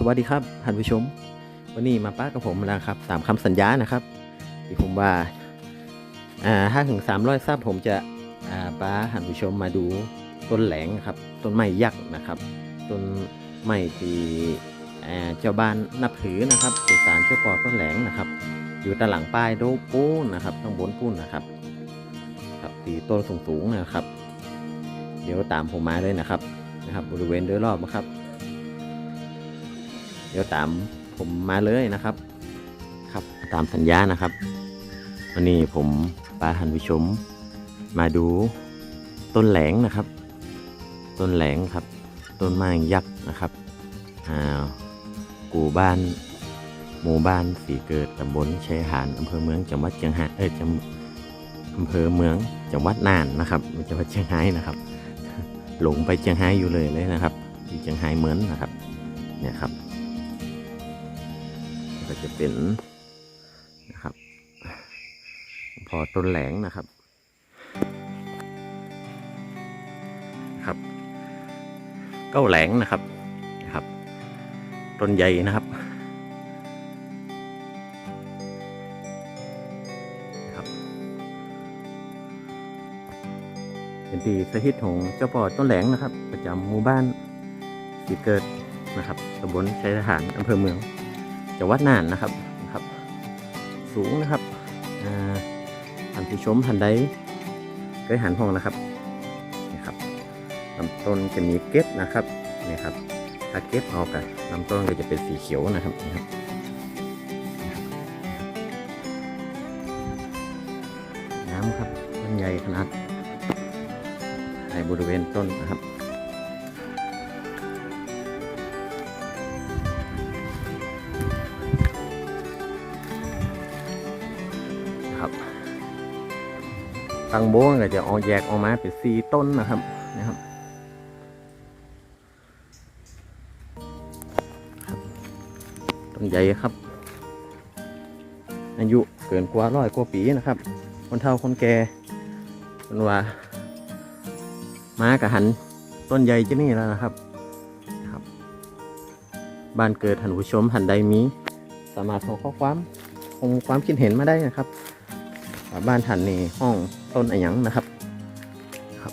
สวัสดีครับท่านผู้ชม วันนี้มาป้ากับผมแล้วครับตามคำสัญญานะครับที่ผมว่าอ่าถ้าถึง300ซับผมจะอ่าป้าท่านผู้ชมมาดูต้นแหลงครับต้นไม้ยักษ์นะครับต้นไม้ที่อ่าเจ้าบ้านนับถือนะครับสุสานเจ้าปอต้นแหลงนะครับ อยู่ตาหลังป้ายโดปูนะครับข้างบนปูนนะครับครับที่ต้นสูงๆนะครับ เดี๋ยวตามผมมาเลยนะครับนะครับ บริเวณโดยรอบนะครับ เดี๋ยวตามผมมาเลยนะครับ ครับตามสัญญานะครับ วันนี้ผมปาหันผู้ชม มาดูต้นแหลงนะครับ ต้นแหลงครับ ต้นไม้ยักษ์นะครับอ่ากูบ้านหมู่บ้านสีเกิดตำบลชายหาญอำเภอเมืองจังหวัดเชียงรายเอ้ยจังอำเภอเมืองจังหวัดน่านนะครับจังหวัดเชียงรายนะครับ หลงไปเชียงรายอยู่เลยเลยนะครับที่เชียงรายเหมือนนะครับเนี่ยครับ จะเป็นนะครับ พอต้นแหลงนะครับ ครับ เก้าแหลงนะครับนะครับ ต้นใหญ่นะครับครับเป็นที่สถิตของเจ้าพ่อต้นแหลงนะครับ ประจำหมู่บ้านสีเกิดนะครับตำบลชัยทหารอำเภอเมือง จังหวัดน่านนะครับนะครับ สูงนะครับอ่าท่านผู้ชมท่านใดเคยหันห้องนะครับนี่ครับลำต้นจะมีเก็ดนะครับนี่ครับถ้าเก็ดออกอะลำต้นก็จะเป็นสีเขียวนะครับนี่ครับน้ำครับต้นใหญ่ขนาดในบริเวณต้นนะครับ ตังโบ้ก็จะออกแยกออกมาเป็นสี่ต้นนะครับนะครับครับต้นใหญ่ครับ อายุเกินกว่าร้อยกว่าปีนะครับ คนเฒ่าคนแก่คนว่าม้ากับหันต้นใหญ่จะนี่แล้วนะครับครับ บ้านเกิดท่านผู้ชมท่านใดมี สามารถส่งข้อความคงความคิดเห็นมาได้นะครับ บ้านท่านนี่ห้องต้นอะไรหยังนะครับ ครับ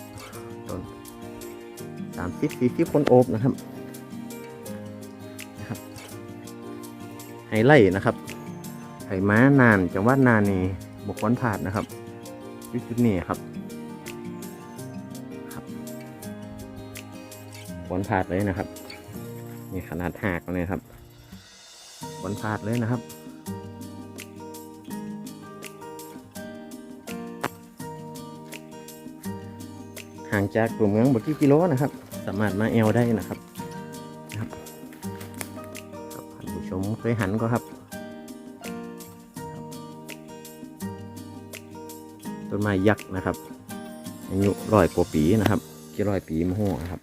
ต้นสามสิบสี่สิบคนโอบนะครับนะครับไฮไลท์นะครับไห่ม้านานจังหวัดนานนี่บุคคลผ่านนะครับจุดจุดนี้ครับครับบนผาดเลยนะครับนี่ขนาดหักเลยครับบนผาดเลยนะครับ ห่างจากกลุ่มเมืองบกี่กิโลนะครับ สามารถมาเอลได้นะครับครับท่านผู้ชมเคยหันก็ครับครับต้นไม้ยักษ์นะครับอายุร้อยกว่าปีนะครับกี่ร้อยปีมะฮู้นะครับ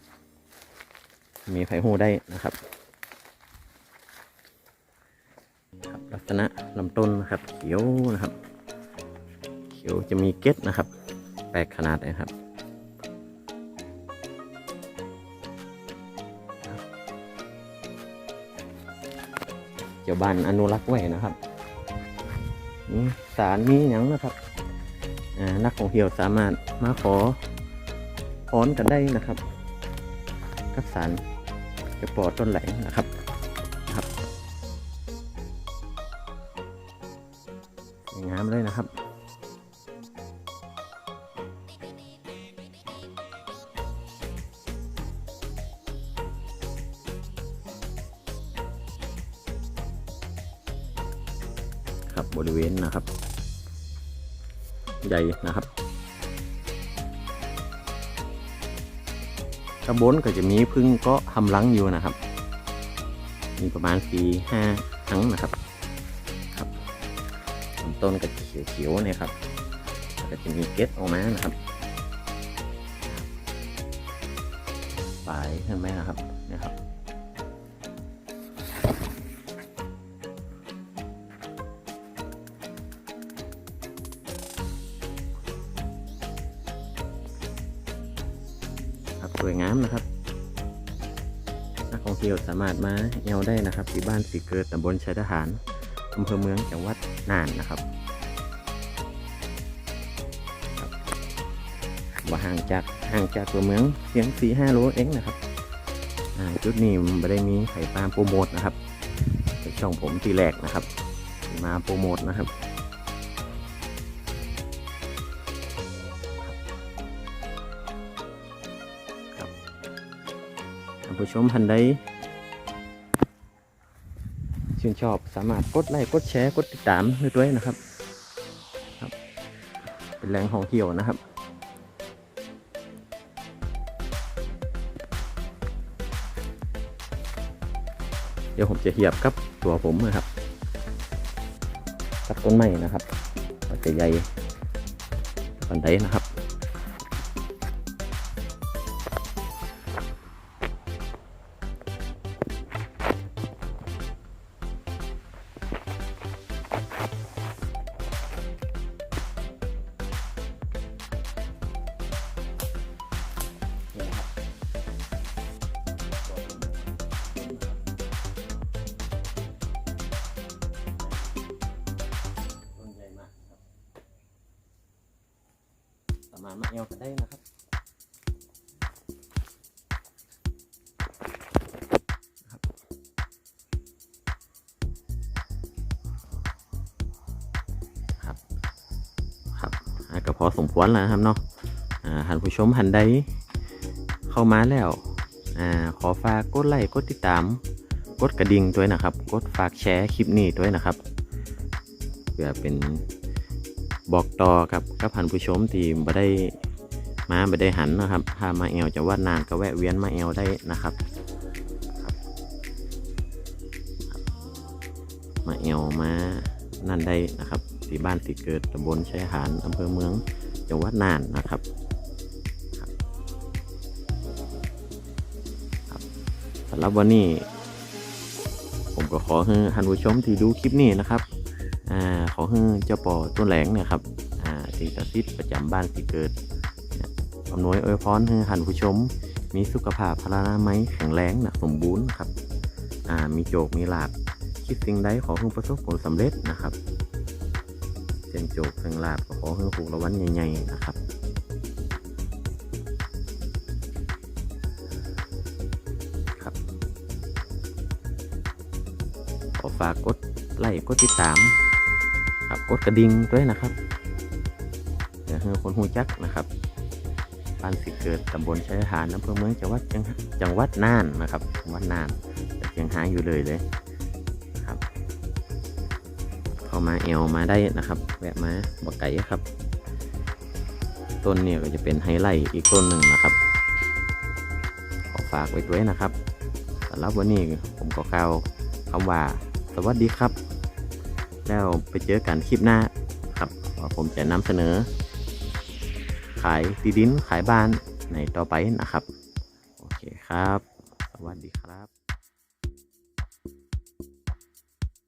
มีไผ่ฮู้ได้นะครับครับ ลักษณะลำต้นนะครับ เขียวนะครับ เขียวจะมีเกล็ดนะครับ แปลกขนาดนะครับ เจ้าบ้านอนุรักษ์ไว้นะครับมีสารนี้อย่างนะครับนักท่องเที่ยวสามารถมาขอพรกันได้นะครับ กับสารเจ้าปอต้นแหลงนะครับครับสวยงามเลยนะครับ ครับบริเวณนะครับใหญ่นะครับกระบนก็จะมีพึ่งก็ทำรังอยู่นะครับ มีประมาณสี่ห้าครั้งนะครับครับต้นก็จะเขียวๆเนี่ยครับก็จะมีเกล็ดออกมานะครับปลายเห็นไหมนะครับ วยงามนะครับนักท่องเที่ยวสามารถมาแอวได้นะครับที่บ้านสีเกิดตำบลชายทหารอำเภอเมืองจังหวัดน่านนะครับว่าห่างจากห่างจากตัวเมืองเพียงสี่ห้าโลเองนะครับจุดนี้ไม่ได้มีไข่ปลาโปรโมทนะครับเป็นช่องผมทีแรกนะครับ มาโปรโมทนะครับ ผู้ชมท่านใดชื่นชอบสามารถกดไลค์กดแชร์กดติดตามให้ด้วยนะครับครับ เป็นแรงของเหี่ยวนะครับเดี๋ยวผมจะเหียบกับตัวผมนะครับกับต้นไม้นะครับก็จะใหญ่ปันไดนะครับ สามารถมาเอวกันได้นะครับครับครับก็พอสมควรแล้วนะครับเนาะอ่าท่านผู้ชมหันใดเข้ามาแล้วอ่าขอฝากกดไลค์กดติดตาม กดกระดิ่งด้วยนะครับ กดฝากแชร์คลิปนี้ด้วยนะครับ เพื่อเป็น บอกต่อกับกับท่านผู้ชมที่บ่ได้มาบ่ได้หันนะครับ ถ้ามาแอวจะว่านานก็แวะเวียนมาแอวได้นะครับมาแอวมานั่นได้นะครับที่บ้านสิเกิดตำบลชายหารอำเภอเมืองจังหวัดน่านนะครับสำหรับวันนี้ ผมก็ขอให้ท่านผู้ชมที่ดูคลิปนี้นะครับ ขอเจ้าปอต้นแหลงเนี่ยครับอ่าสิ่งศักดิ์สิทธิ์ประจำบ้านที่เกิดเนี่ยอำนวยอวยพรให้ท่านผู้ชม มีสุขภาพพลานาไมัยแข็งแรงนะสมบูรณ์ครับอ่ามีโจกมีลาบคิดสิ่งใดขอให้ประสบผลสำเร็จนะครับเสียงโจกเสียงลาบขอให้ถูกรางวัลใหญ่ๆนะครับครับขอฝากกดไลค์กดติดตาม ครับ กดกระดิ่งด้วยนะครับเดี๋ยวให้คนหูจักนะครับบ้านสิเกิดตำบลชายหาดอำเภอเมืองจังหวัดจังหวัดน่านนะครับจังหวัดน่านแต่ยังหาอยู่เลยเลยครับเข้ามาเอวมาได้นะครับ แวะมาบกไก่ครับ ต้นเนี่ยก็จะเป็นไฮไลท์อีกต้นหนึ่งนะครับ ขอฝากไว้ด้วยนะครับสำหรับวันนี้ผมก็กล่าวคำว่า สวัสดีครับ แล้วไปเจอกันคลิปหน้าครับผมจะนำเสนอ ขายที่ดินขายบ้านในต่อไปนะครับ โอเคครับ สวัสดีครับ